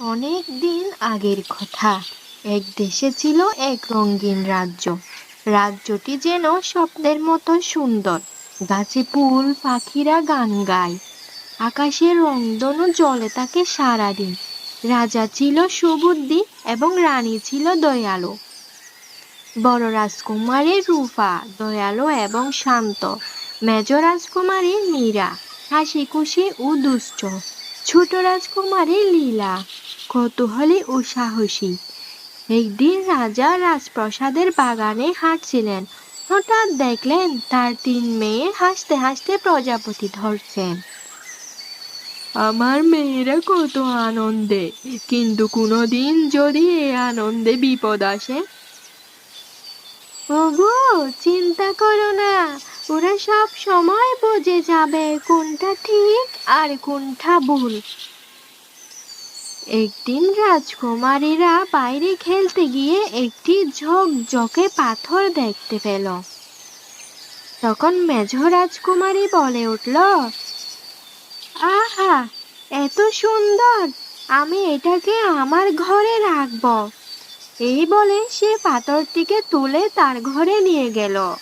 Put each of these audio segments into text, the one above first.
অনেক দিন আগের কথা। এক দেশে ছিল এক রঙিন রাজ্য। রাজ্যটি যেন স্বপ্নের মতো সুন্দর। গাছে ফুল, পাখিরা গান গায়। আকাশের রংধনু জ্বলে থাকে সারাদিন রাজা ছিল সুবুদ্ধি এবং রানী ছিল দয়ালু। বড় রাজকুমারী রূপা, দয়ালু এবং শান্ত। মেজ রাজকুমারী মীরা। হাসি খুশি ও দুষ্ট। ছোট রাজকুমারী লীলা। কৌতূহলী ও সাহসী। একদিন রাজা রাজপ্রাসাদের বাগানে হাঁটছিলেন। হঠাৎ দেখলেন তার তিন মেয়ে হাসতে হাসতে প্রজাপতি ধরছেন। আমার মেয়েরা কত আনন্দে, কিন্তু কোনোদিন যদি এ আনন্দে বিপদ আসে? ওগো, চিন্তা করো না, ওরা সব সময় বুঝে যাবে কোনটা ঠিক আর কোনটা ভুল। একদিন রাজকুমারীরা বাইরে খেলতে গিয়ে একটি ঝকঝকে পাথর দেখতে পেল। তখন মেঝ রাজকুমারী বলে উঠল, আহা, এত সুন্দর! আমি এটাকে আমার ঘরে রাখব। এই বলে সে পাথরটিকে তুলে তার ঘরে নিয়ে গেল।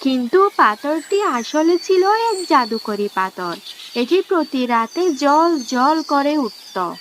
কিন্তু পাথরটি আসলে ছিল এক জাদুকরি পাথর। এটি প্রতি রাতে জল জল করে উঠত।